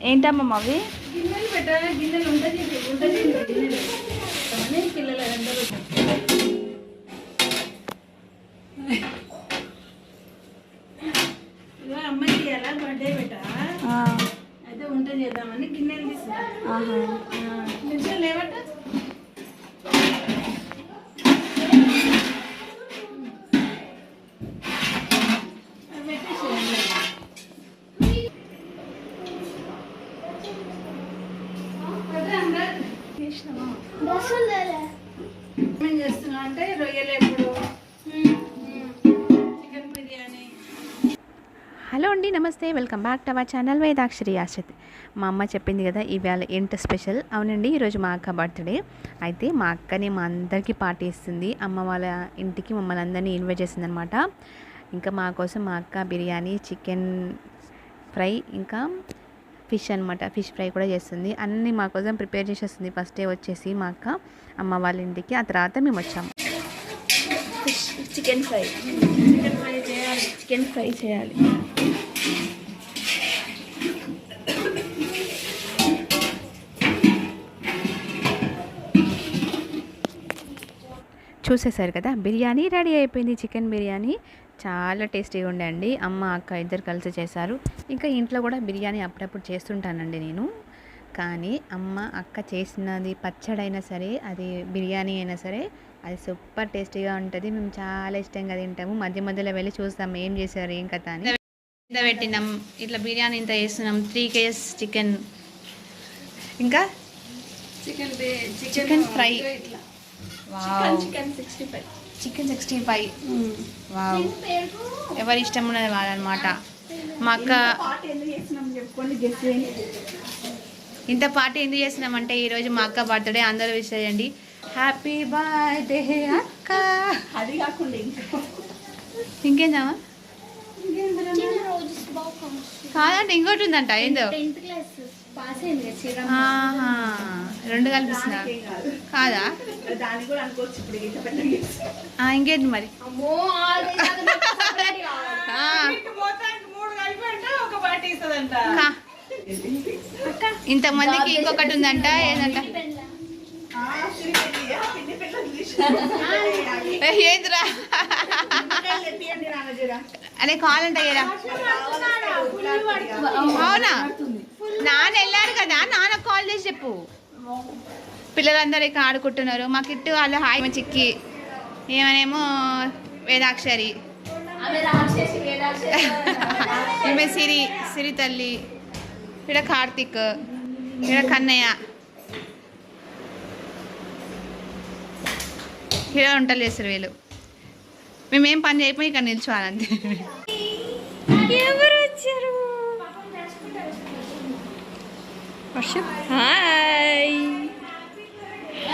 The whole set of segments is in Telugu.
ఏంటమ్మమ్మ అవి గిన్నెలు పెట్టాలి గిన్నెలు ఉంటుంది పిల్లలు అందరూ అమ్మాయికి ఎలా బర్త్డే పెట్టా. ఆ, అయితే వంట చేద్దామని గిన్నెలు లేవట పెట్టేసేయండి. అదే అందరూ చేసినామా? ఏమేం చేస్తున్నా అంటే రొయ్యలు ఎప్పుడు? చికెన్ బిర్యానీ. హలో అండి నమస్తే. Welcome back to our channel Vedakshari Ashrith. మా అమ్మ చెప్పింది కదా ఇవాళ ఏంట స్పెషల్? అవునండి ఈరోజు మా అక్క బర్త్డే. అయితే మా అక్కని మా అందరికీ పార్టీ ఇస్తుంది. అమ్మ వాళ్ళ ఇంటికి మమ్మల్ని అందరినీ ఇన్వైట్ చేసింది అనమాట ఇంకా మా కోసం మా అక్క బిర్యానీ చికెన్ ఫ్రై ఇంకా ఫిష్ అనమాట ఫిష్ ఫ్రై కూడా చేస్తుంది. అన్నీ మా కోసం ప్రిపేర్ చేసేస్తుంది. ఫస్ట్ డే వచ్చేసి మా అక్క అమ్మ వాళ్ళ ఇంటికి. ఆ తర్వాత మేము వచ్చాము చికెన్ ఫ్రై. చికెన్ ఫ్రై చేయాలి. చికెన్ ఫ్రై చేయాలి. చూసేసారు కదా? బిర్యానీ రెడీ అయిపోయింది. చికెన్ బిర్యానీ. చాలా టేస్టీగా ఉండే అండి. అమ్మ అక్క ఇద్దరు కలిసి చేశారు. ఇంకా ఇంట్లో కూడా బిర్యానీ అప్పుడప్పుడు చేస్తుంటానండి నేను. కానీ అమ్మ అక్క చేసినది పచ్చడి అయినా సరే అది బిర్యానీ అయినా సరే అది సూపర్ టేస్టీగా ఉంటుంది. మేము చాలా ఇష్టంగా తింటాము. మధ్య మధ్యలో వెళ్ళి చూస్తాం ఏం చేశారు ఏం కథ అని. ఇంత పెట్టినాం. ఇట్లా బిర్యానీ ఇంత చేస్తున్నాం. Three kgs chicken. ఇంకా? Chicken chicken fry. ఇట్లా. Wow. Chicken sixty five. Chicken sixty five. Wow ఎవరి ఇష్టం ఉన్నది వాళ్ళనమాట. మా అక్క పాట ఇంత పార్టీ ఎందుకు చేసినామంటే ఈరోజు మా అక్క బర్త్డే అందరూ విష్ చేయండి. హ్యాపీ బర్త్డే అక్క. అది కాకుండా ఇంకా. ఇంకేందామా కాదంటే ఇంకోటి ఉందంట ఏందో? రెండు కల్పిస్తున్నా కాదు. ఇంకేంటి మరి? ఇంతమందికి ఇంకొకటి ఉందంట ఏదంట? ఏందిరా. అనే కావాలంటే ఏరా అవునా? నాన్న వెళ్ళారు కదా నాన్న కాల్ చేసి చెప్పు. పిల్లలందరూ ఇక్కడ ఆడుకుంటున్నారు. మా కిట్టు వాళ్ళు హాయి చిక్కి. ఏమనేమో వేదాక్షరి. ఈమె సిరి సిరి తల్లి. ఇక్కడ కార్తిక్. ఇక్కడ కన్నయ్య. ఇక్కడ వంటలు చేస్తారు వీళ్ళు. మేమేం పని చేయకపోయి ఇక్కడ నిల్చోవాలంతే. ఎవరు వచ్చారు? వర్షం హాయ్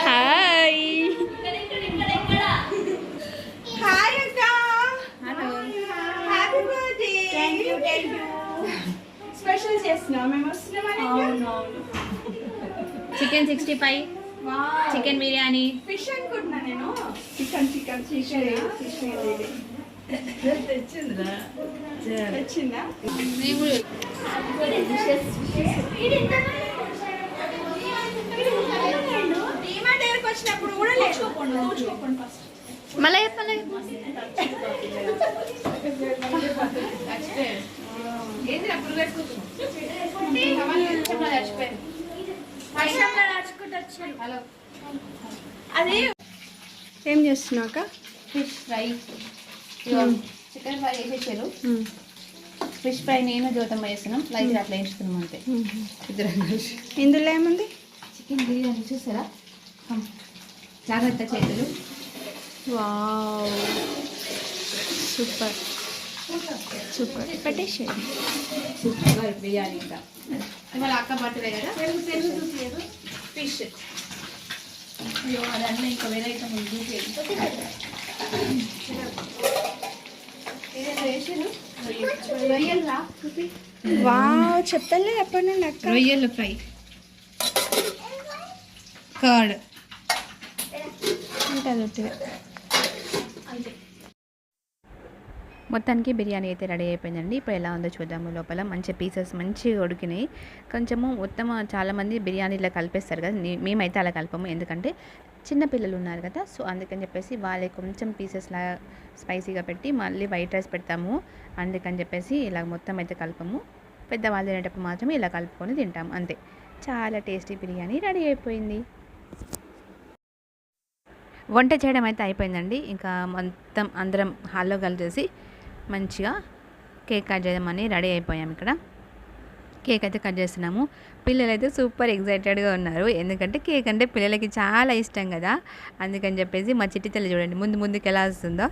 హాయ్ హాయ్ అక్క happy birthday thank you thank you special చేస్తున్నాం మేము వస్తున్నామని chicken sixty five chicken biryani. Fish అనుకుంటున్నా నేను. చికెన్ చికెన్ ఫిష్ ఫిష్ తెచ్చిందా? తెచ్చిందా? వచ్చినప్పుడు కూడా ఫస్ట్ మళ్ళీ ఏంటి అప్పుడు హలో అది ఏం చేస్తున్నాక ఫిష్ ఫ్రై. చికెన్ ఫ్రై వేసేసారు ఫిష్ ఫ్రై నేను జ్యోతమ్మ చేస్తున్నాం. లైట్ అట్లా వేస్తున్నాం అంతే. ఇద్దరం ఇందులో ఏముంది? చికెన్ బిర్యానీ చూసారా. జాగ్రత్త చేతులు. వావ్. సూపర్. సూపర్. పెట్టేసి సూపర్ బిర్యానీ ఇంకా. ఇవాళ అక్క బర్త్డే కదా? ఫిష్. అయ్యో అదన్నీ ఇంకా వేరే ఐటమ్ ఉంది వావ్ చెప్తలే ఎప్పటి నుండి రొయ్యలు ఫ్రై. కర్డ్. ఉంటుంది ఉట్టిగా. మొత్తానికి బిర్యానీ అయితే రెడీ అయిపోయిందండి. ఇప్పుడు ఎలా ఉందో చూద్దాము లోపల. మంచి పీసెస్ మంచిగా ఉడికినాయి. కొంచెము మొత్తం చాలామంది బిర్యానీలో కలిపేస్తారు కదా. మేమైతే అలా కలపము. ఎందుకంటే చిన్న పిల్లలు ఉన్నారు కదా. సో అందుకని చెప్పేసి వాళ్ళకి కొంచెం పీసెస్ లా స్పైసీగా పెట్టి మళ్ళీ వైట్ రైస్ పెడతాము. అందుకని చెప్పేసి ఇలా మొత్తం అయితే కలపము. పెద్దవాళ్ళు తినేటప్పుడు మాత్రం ఇలా కలుపుకొని తింటాం అంతే. చాలా టేస్టీ బిర్యానీ రెడీ అయిపోయింది. వంట చేయడం అయితే అయిపోయిందండి. ఇంకా మొత్తం అందరం హాల్లో కలిసేసి మంచిగా కేక్ కట్ చేద్దామని రెడీ అయిపోయాం ఇక్కడ. కేక్ అయితే కట్ చేస్తున్నాము. పిల్లలైతే సూపర్ ఎగ్జైటెడ్గా ఉన్నారు. ఎందుకంటే కేక్ అంటే పిల్లలకి చాలా ఇష్టం కదా. అందుకని చెప్పేసి మా చిట్టి తల్లి చూడండి ముందు ముందుకు ఎలా వస్తుందో.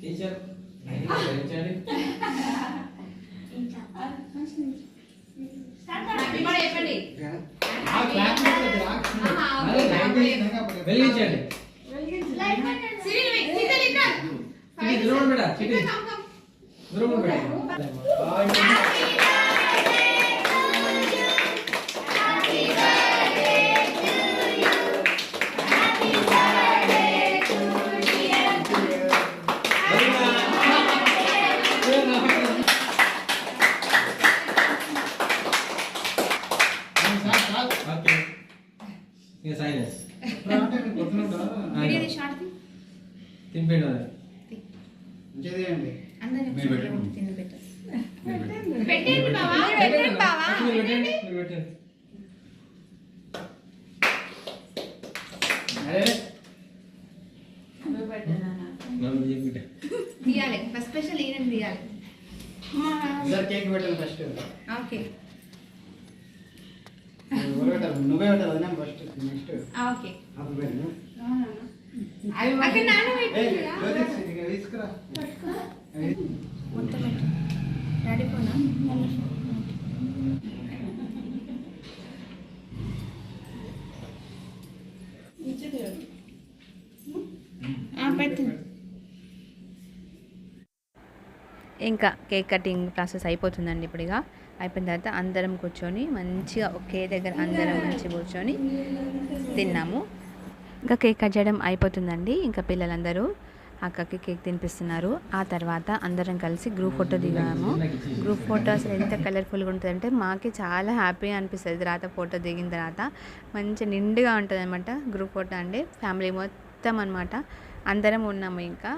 టీచర్ భరించండి ఆ క్లాప్ మీద రాక్ అరే లైట్ వెలిగించండి. దూరం చిటి దూరం బిడ చెప్పిట తీయాలి. ఫస్ట్ స్పెషల్ ఈయన తీయాలి. కేక్ పెట్టాలి ఫస్ట్. ఓకే. ఎవరు పెట్టాలి? నువ్వే పెట్టాలి ఫస్ట్ నెక్స్ట్. ఓకే. అప్పుడు పెట్టు అక్కడ నాన్న ఏయ్, జ్యోతిష్, ఇదిగో తీసుకురా. మొత్తం డాడీ పోనా? ఇంకా కేక్ కటింగ్ ప్రాసెస్ అయిపోతుందండి ఇప్పుడు ఇక. అయిపోయిన తర్వాత అందరం కూర్చొని మంచిగా ఒకే దగ్గర అందరం మంచి కూర్చొని తిన్నాము. ఇంకా కేక్ కట్ చేయడం అయిపోతుందండి. ఇంకా పిల్లలందరూ అక్కకి కేక్ తినిపిస్తున్నారు. ఆ తర్వాత అందరం కలిసి గ్రూప్ ఫోటో దిగాము. గ్రూప్ ఫోటో అసలు ఎంత కలర్ఫుల్గా ఉంటుందంటే మాకే చాలా హ్యాపీగా అనిపిస్తుంది. తర్వాత ఫోటో దిగిన తర్వాత మంచి నిండుగా ఉంటుంది అనమాట గ్రూప్ ఫోటో అంటే ఫ్యామిలీ మొత్తం అనమాట అందరం ఉన్నాము ఇంకా.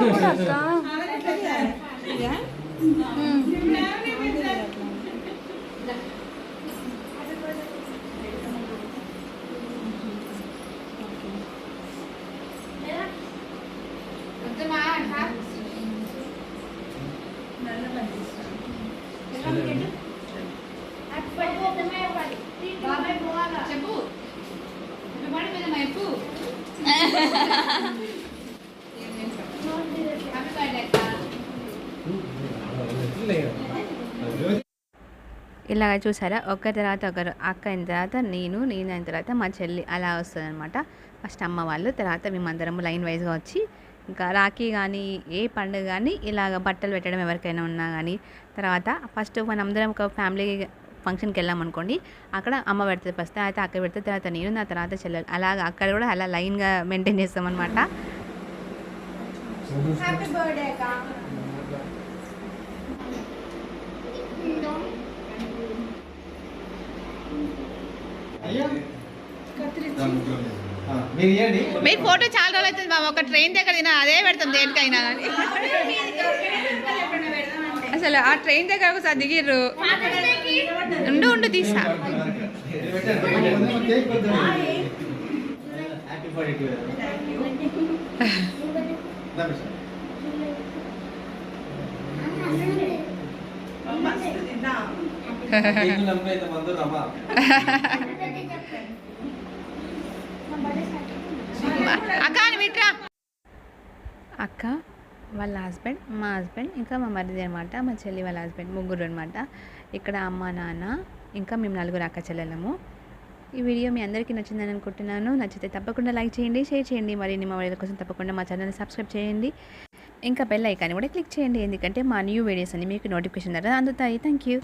ఫోటో కూడా అక్క చెప్పు ఇలాగ చూసారా? ఒకరి తర్వాత ఒకరు అక్క అయిన తర్వాత నేను నేను అయిన తర్వాత మా చెల్లి అలా వస్తుంది అనమాట ఫస్ట్ అమ్మ వాళ్ళు తర్వాత మేమందరం లైన్ వైజ్గా వచ్చి ఇంకా రాఖీ కానీ ఏ పండుగ కానీ ఇలాగ బట్టలు పెట్టడం ఎవరికైనా ఉన్నా కానీ తర్వాత ఫస్ట్ మనందరం ఒక ఫ్యామిలీ ఫంక్షన్కి వెళ్ళాం అనుకోండి అక్కడ అమ్మ పెడుతుంది ఫస్ట్ అయితే అక్క పెడితే తర్వాత నేను నా తర్వాత చెల్లెలు. అలాగ అక్కడ కూడా అలా లైన్గా మెయింటైన్ చేస్తామన్నమాట హ్యాపీ బర్త్డే అక్క అయ్యా ఆ, మీరు ఇవ్వండి మీ ఫోటో చాలా రోజులు అవుతుంది బాబు ఒక ట్రైన్ దగ్గర తినా అదే పెడతాం దేనికైనా కానీ అసలు ఆ ట్రైన్ దగ్గర ఒకసారి దిగిర్రు ఉండు ఉండు తీసా నమ్మే మందు రమా అక్క విట్రా అక్క వాళ్ళ హస్బెండ్ మా హస్బెండ్ ఇంకా మా మరిది అనమాట మా చెల్లి వాళ్ళ హస్బెండ్ ముగ్గురు అనమాట ఇక్కడ అమ్మ నాన్న ఇంకా మేము నలుగురు అక్క చెల్లెలము ఈ వీడియో మీ అందరికీ నచ్చిందని అనుకుంటున్నాను. నచ్చితే తప్పకుండా లైక్ చేయండి షేర్ చేయండి. మరిన్ని మా వీడియోల కోసం తప్పకుండా మా ఛానల్ని సబ్స్క్రైబ్ చేయండి. ఇంకా బెల్ ఐకాన్ని కూడా క్లిక్ చేయండి. ఎందుకంటే మా న్యూ వీడియోస్ అన్ని మీకు నోటిఫికేషన్ ద్వారా అందుతాయి. Thank you